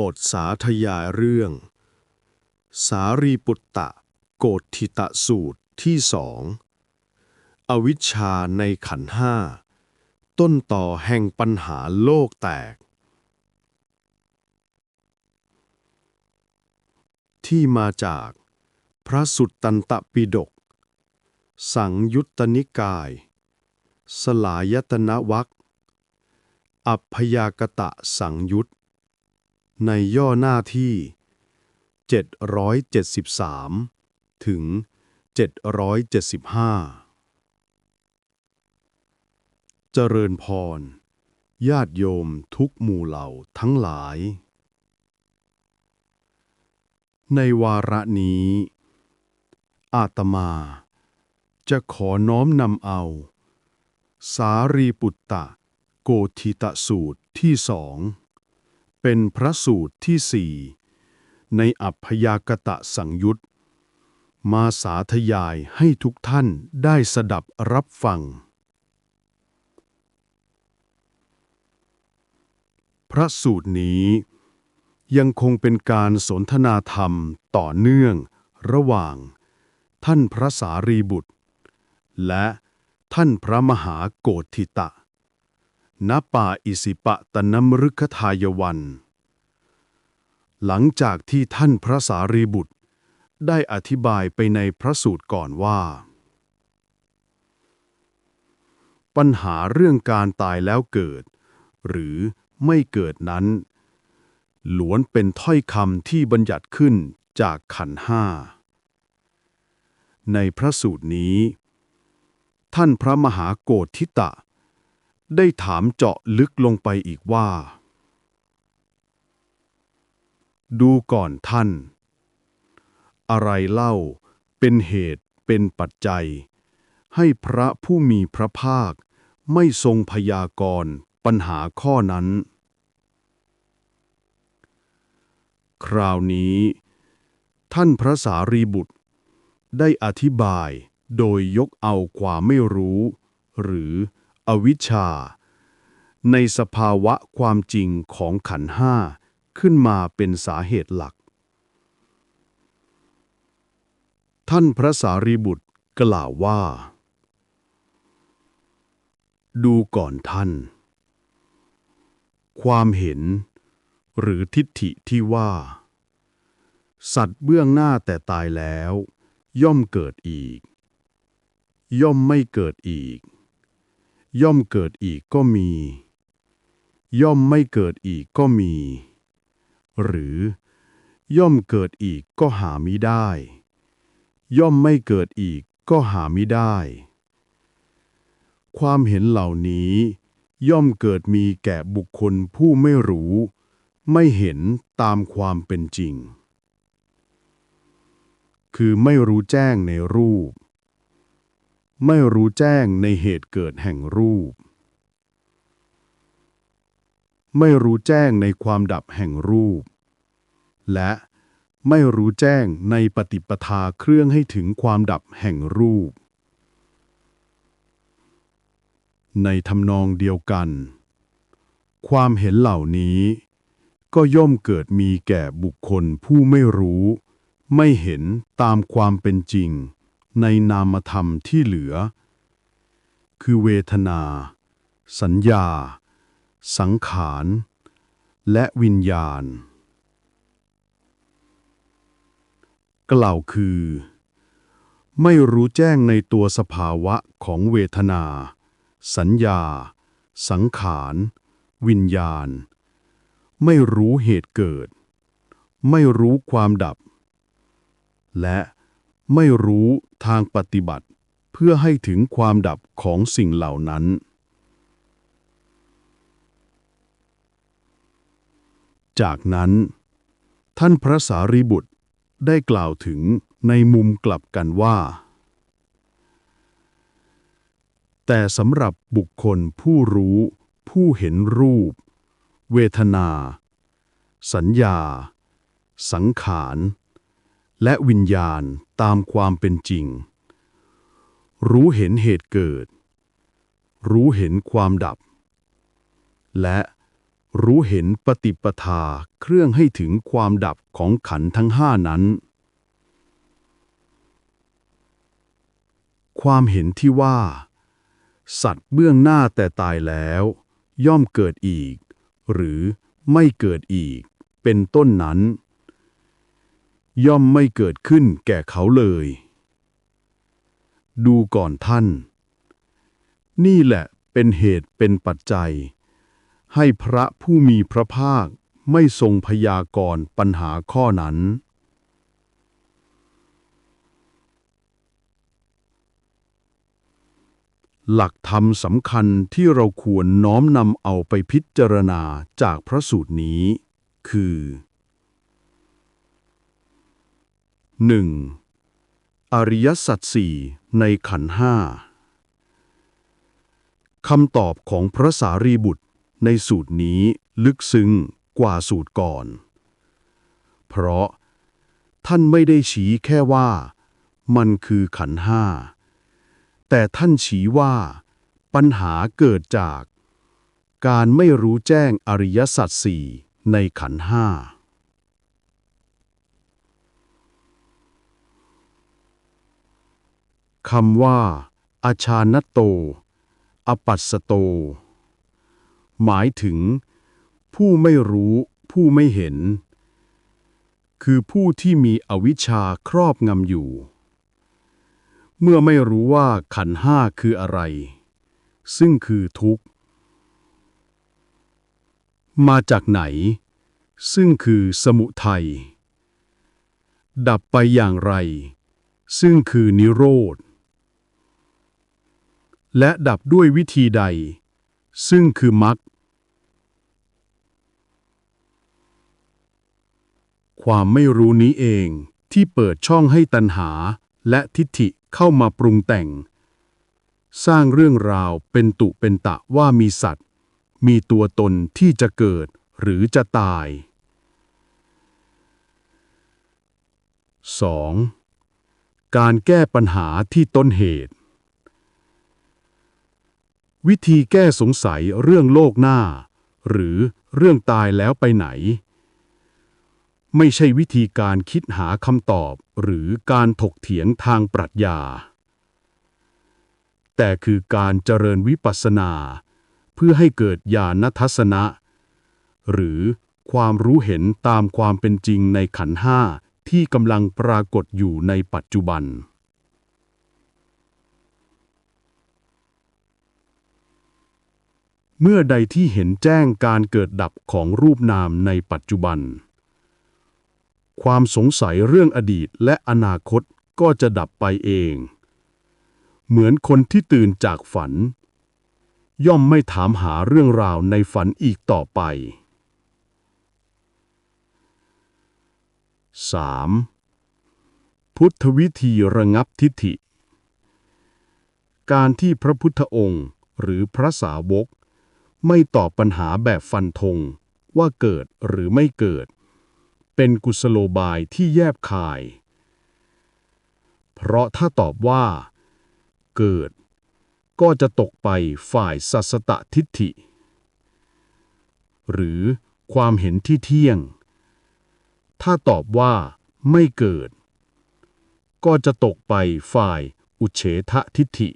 บทสาธยายเรื่อง สารีปุตตะ โกฏทิตะสูตรที่สอง อวิชชาในขันห้า ต้นต่อแห่งปัญหาโลกแตก ที่มาจากพระสุตตันตปิฎก สังยุตตนิกาย สลายตนะวักอัพยากตะสังยุต ในย่อหน้าที่ 773 ถึง 775 เจริญพร ญาติโยมทุกหมู่เหล่าทั้งหลาย ในวาระนี้ อาตมา จะขอน้อมนำเอา สารีปุตตะ โกธิตะสูตรที่สอง เป็นพระสูตรที่สี่ในอัพยากตะสังยุตมาสาธยายให้ทุกท่านได้สดับรับฟัง พระสูตรนี้ยังคงเป็นการสนทนาธรรมต่อเนื่องระหว่าง ท่านพระสารีบุตร และท่านพระมหาโกฏทิตะ ณป่าอิสิปะตนมฤคทายวัน หลังจากที่ท่านพระสารีบุตร ได้อธิบายไปในพระสูตรก่อนว่า ปัญหาเรื่องการตายแล้วเกิด หรือไม่เกิดนั้น ล้วนเป็นถ้อยคำที่บัญญัติขึ้นจากขันห้า ในพระสูตรนี้ ท่านพระมหาโกฏทิตะ ได้ถามเจาะลึกลงไปอีกว่า ดูก่อนท่าน อะไรเล่าเป็นเหตุเป็นปัจจัย ให้พระผู้มีพระภาคไม่ทรงพยากรณ์ปัญหาข้อนั้น คราวนี้ ท่านพระสารีบุตร ได้อธิบายโดยยกเอาความไม่รู้ หรือ อวิชชา ในสภาวะความจริงของขันห้าขึ้นมาเป็นสาเหตุหลัก ท่านพระสารีบุตรกล่าวว่า ดูก่อนท่าน ความเห็น หรือทิฏฐิที่ว่า สัตว์เบื้องหน้าแต่ตายแล้ว ย่อมเกิดอีก ย่อมไม่เกิดอีก ย่อมเกิดอีกก็มี ย่อมไม่เกิดอีกก็มี หรือ ย่อมเกิดอีกก็หามิได้ ย่อมไม่เกิดอีกก็หามิได้ ความเห็นเหล่านี้ ย่อมเกิดมีแก่บุคคลผู้ไม่รู้ ไม่เห็นตามความเป็นจริง คือไม่รู้แจ้งในรูป ไม่รู้แจ้งในเหตุเกิดแห่งรูป ไม่รู้แจ้งในความดับแห่งรูป และไม่รู้แจ้งในปฏิปทาเครื่องให้ถึงความดับแห่งรูป ในทำนองเดียวกัน ความเห็นเหล่านี้ ก็ย่อมเกิดมีแก่บุคคลผู้ไม่รู้ ไม่เห็นตามความเป็นจริง ในนามธรรมที่เหลือ คือเวทนา สัญญา สังขาร และวิญญาณ กล่าวคือ ไม่รู้แจ้งในตัวสภาวะของเวทนา สัญญา สังขาร วิญญาณ ไม่รู้เหตุเกิด ไม่รู้ความดับ และไม่รู้ ทางปฏิบัติ เพื่อให้ถึงความดับของสิ่งเหล่านั้น จากนั้น ท่านพระสารีบุตรได้กล่าวถึงในมุมกลับกันว่า แต่สำหรับบุคคลผู้รู้ ผู้เห็นรูป เวทนา สัญญา สังขาร และวิญญาณตามความเป็นจริง รู้เห็นเหตุเกิด รู้เห็นความดับ และรู้เห็นปฏิปทาเครื่องให้ถึงความดับของขันทั้งห้านั้น ความเห็นที่ว่า สัตว์เบื้องหน้าแต่ตายแล้ว ย่อมเกิดอีก หรือไม่เกิดอีก เป็นต้นนั้น ย่อมไม่เกิดขึ้นแก่เขาเลย ดูก่อนท่าน นี่แหละเป็นเหตุเป็นปัจจัย ให้พระผู้มีพระภาคไม่ทรงพยากรณ์ปัญหาข้อนั้น หลักธรรมสำคัญที่เราควรน้อมนำเอาไปพิจารณาจากพระสูตรนี้ คือ 1. อริยสัจสี่ในขันห้าคำตอบของพระสารีบุตรในสูตรนี้ลึกซึ้งกว่าสูตรก่อน เพราะท่านไม่ได้ชี้แค่ว่า มันคือขันห้า แต่ท่านชี้ว่าปัญหาเกิดจาก การไม่รู้แจ้งอริยสัจสี่ในขันห้า คำว่า อาชานโต อปัสโต หมายถึง ผู้ไม่รู้ ผู้ไม่เห็น คือผู้ที่มีอวิชชาครอบงำอยู่ เมื่อไม่รู้ว่าขันห้าคืออะไร ซึ่งคือทุกข์ มาจากไหน ซึ่งคือสมุทัยดับไปอย่างไร ซึ่งคือนิโรธ และดับด้วยวิธีใด ซึ่งคือมรรคความไม่รู้นี้เองที่เปิดช่องให้ตัณหาและทิฏฐิเข้ามาปรุงแต่ง สร้างเรื่องราวเป็นตุเป็นตะว่ามีสัตว์ มีตัวตนที่จะเกิดหรือจะตาย 2. การแก้ปัญหาที่ต้นเหตุ วิธีแก้สงสัยเรื่องโลกหน้า หรือเรื่องตายแล้วไปไหน ไม่ใช่วิธีการคิดหาคำตอบหรือการถกเถียงทางปรัชญา แต่คือการเจริญวิปัสสนา เพื่อให้เกิดญาณทัศนะ หรือความรู้เห็นตามความเป็นจริงในขันห้าที่กำลังปรากฏอยู่ในปัจจุบัน เมื่อใดที่เห็นแจ้งการเกิดดับของรูปนามในปัจจุบัน ความสงสัยเรื่องอดีตและอนาคตก็จะดับไปเอง เหมือนคนที่ตื่นจากฝัน ย่อมไม่ถามหาเรื่องราวในฝันอีกต่อไป 3. พุทธวิธีระงับทิฏฐิ การที่พระพุทธองค์หรือพระสาวก ไม่ตอบปัญหาแบบฟันธงว่าเกิดหรือไม่เกิด เป็นกุศโลบายที่แยบคาย เพราะถ้าตอบว่า เกิด ก็จะตกไปฝ่ายสัสตตทิฏฐิ หรือความเห็นที่เที่ยง ถ้าตอบว่าไม่เกิด ก็จะตกไปฝ่ายอุเฉททิฏฐิ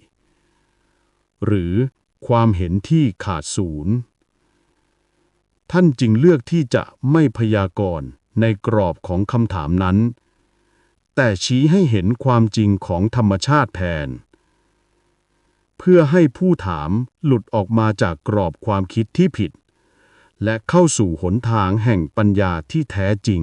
หรือ ความเห็นที่ขาดศูนย์ ท่านจึงเลือกที่จะไม่พยากรณ์ในกรอบของคำถามนั้น แต่ชี้ให้เห็นความจริงของธรรมชาติแทน เพื่อให้ผู้ถามหลุดออกมาจากกรอบความคิดที่ผิด และเข้าสู่หนทางแห่งปัญญาที่แท้จริง